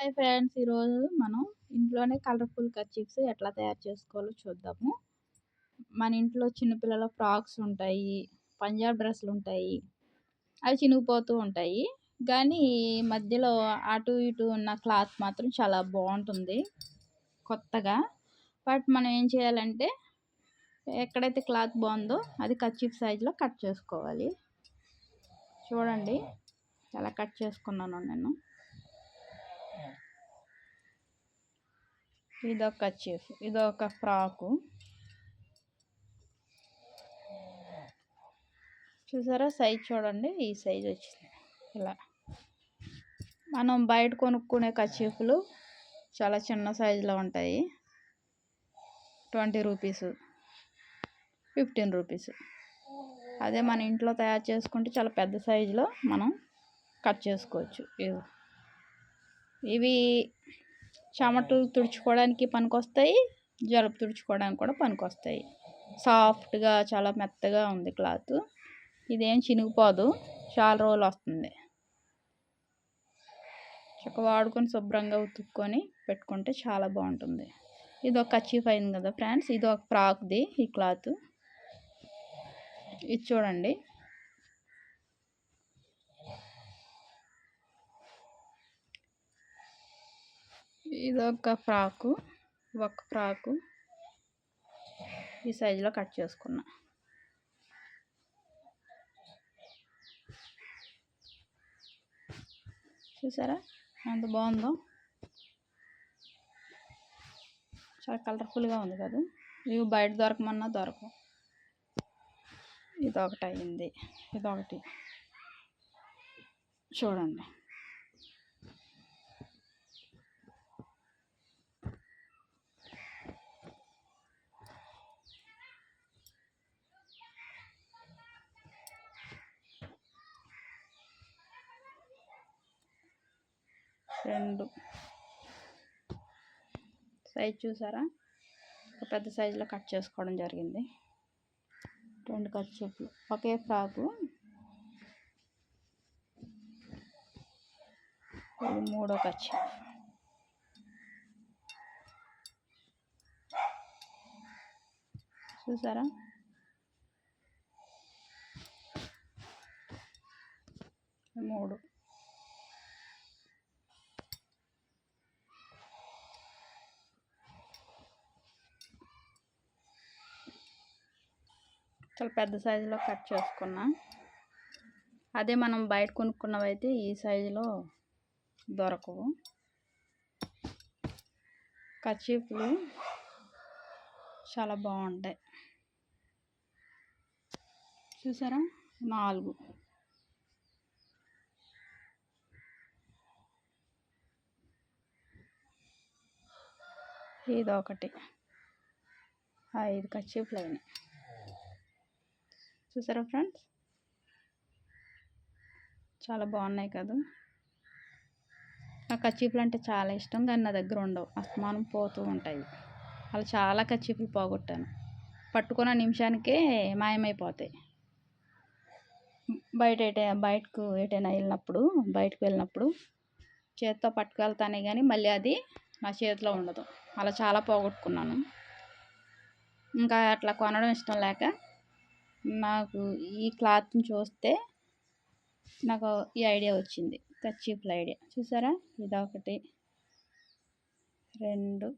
Hi friends. ఈరోజు మనం ఇంట్లోనే కలర్ఫుల్ కర్చీఫ్స్ ఎట్లా తయారు చేసుకోవాలో చూద్దాము. మన ఇంట్లో చిన్నపిల్లల ఫ్రాక్స్ ఉంటాయి పంజాబ్ డ్రెస్సులు ఉంటాయి అవి చినిగిపోతూ ఉంటాయి. కానీ మధ్యలో అటు ఇటు ఉన్న క్లాత్ మాత్రం చాలా బాగుంటుంది కొత్తగా. బట్ మనం ఏం చేయాలంటే ఎక్కడైతే క్లాత్ బాగుందో అది కర్చీఫ్ సైజులో కట్ చేసుకోవాలి. చూడండి ఎలా కట్ చేసుకున్నాను నేను. ఇదొక చీఫ్ ఇదొక ఫ్రాకు చూసారా? సైజ్ చూడండి. ఈ సైజ్ వచ్చింది. ఇలా. మనం బయట కొనుక్కునే కచీఫ్లు చాలా చిన్న సైజులో ఉంటాయి. Twenty rupees. Fifteen rupees. అదే మన ఇంట్లో తయారు చేసుకుంటే చాలా పెద్ద సైజులో మనం కట్ చేసుకోవచ్చు. ఇవి చెమటలు తుడుచుకోవడానికి పనికొస్తాయి జలుబు తుడుచుకోవడానికి కూడా పనికొస్తాయి. సాఫ్ట్గా చాలా మెత్తగా ఉంది క్లాత్. ఇదేం చినిగిపోదు చాలా రోజులు వస్తుంది. చక్క వాడుకొని శుభ్రంగా ఉతుక్కొని పెట్టుకుంటే చాలా బాగుంటుంది. ఇది ఒక అచీఫ్ అయింది కదా ఫ్రెండ్స్ ఇది ఒక ఫ్రాక్ది ఈ క్లాత్. ఇది చూడండి. ఇదొక ఫ్రాకు ఒక ఫ్రాకు. ఈ సైజులో కట్ చేసుకున్నా. చూసారా? ఎంత బాగుందో. చాలా కలర్ఫుల్గా ఉంది కదా. ఇవి బయట దొరకమన్నా దొరకవు. ఇదొకటి అయింది ఇదొకటి. చూడండి. రెండు. సైజ్ చూసారా? ఒక పెద్ద సైజులో కట్ చేసుకోవడం జరిగింది. రెండు కట్ ఒకే ఫ్రాకు ఇది మూడో చెప్పు చూసారా? మూడు. చాలా పెద్ద సైజులో కట్ చేసుకున్నా. అదే మనం బయట కొనుక్కున్నవైతే ఈ సైజులో దొరకవు. కర్చీఫ్లు చాలా బాగుంటాయి. చూసారా? నాలుగు. ఇది ఒకటి ఐదు కర్చీఫ్లు అయినాయి. చూసారా ఫ్రెండ్స్? చాలా బాగున్నాయి కదా. నాకు కచ్చీపులు అంటే చాలా ఇష్టం కానీ నా దగ్గర ఉండవు. అస్తమానం పోతూ ఉంటాయి. అలా చాలా కచ్చీపులు పోగొట్టాను. పట్టుకున్న నిమిషానికే మాయమైపోతాయి. బయట ఎటే బయటకు ఎటైనా వెళ్ళినప్పుడు బయటకు వెళ్ళినప్పుడు చేతితో పట్టుకెళ్తానే కానీ మళ్ళీ అది నా చేతిలో ఉండదు. అలా చాలా పోగొట్టుకున్నాను. ఇంకా అట్లా కొనడం ఇష్టం లేక నాకు ఈ క్లాత్ని చూస్తే నాకు ఈ ఐడియా వచ్చింది. కర్చీఫ్ల ఐడియా. చూసారా? ఇదొకటి రెండు.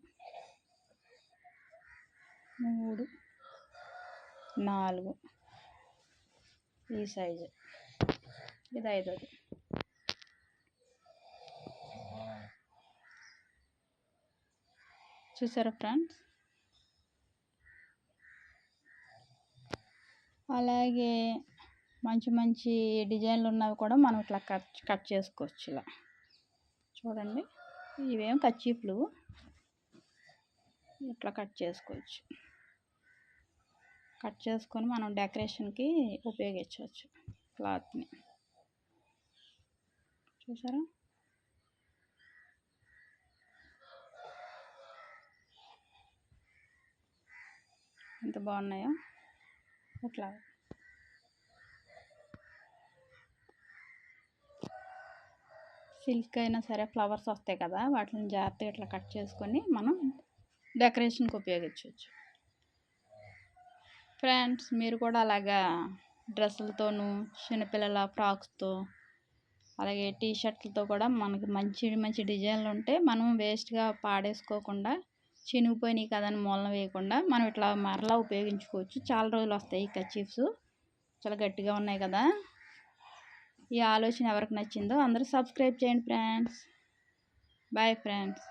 మూడు. నాలుగు. ఈ సైజు. ఇది ఐదోది. చూసారా ఫ్రెండ్స్? అలాగే మంచి మంచి డిజైన్లు ఉన్నవి కూడా మనం ఇట్లా కట్ కట్ చేసుకోవచ్చు ఇలా చూడండి. ఇవేం కచ్చీపులు. ఇట్లా కట్ చేసుకోవచ్చు. కట్ చేసుకొని మనం డెకరేషన్కి ఉపయోగించవచ్చు క్లాత్ని. చూసారా? ఎంత బాగున్నాయో. Ah, ఇట్లా సిల్క్ అయినా సరే ఫ్లవర్స్ వస్తాయి కదా వాటిని జాగ్రత్తగా ఇట్లా కట్ చేసుకొని మనం డెకరేషన్కి ఉపయోగించవచ్చు. ఫ్రెండ్స్ మీరు కూడా అలాగా డ్రెస్సులతోనూ చిన్నపిల్లల ఫ్రాక్స్తో అలాగే టీ షర్ట్లతో కూడా మనకి మంచి మంచి డిజైన్లు ఉంటే మనం వేస్ట్గా పాడేసుకోకుండా చినిగిపోయినాయి కదని మూలన వేయకుండా మనం ఇట్లా మరలా ఉపయోగించుకోవచ్చు. చాలా రోజులు వస్తాయి ఈ కచీఫ్స్ చాలా గట్టిగా ఉన్నాయి కదా. ఈ ఆలోచన ఎవరికి నచ్చిందో అందరూ సబ్స్క్రైబ్ చేయండి ఫ్రెండ్స్. Bye friends.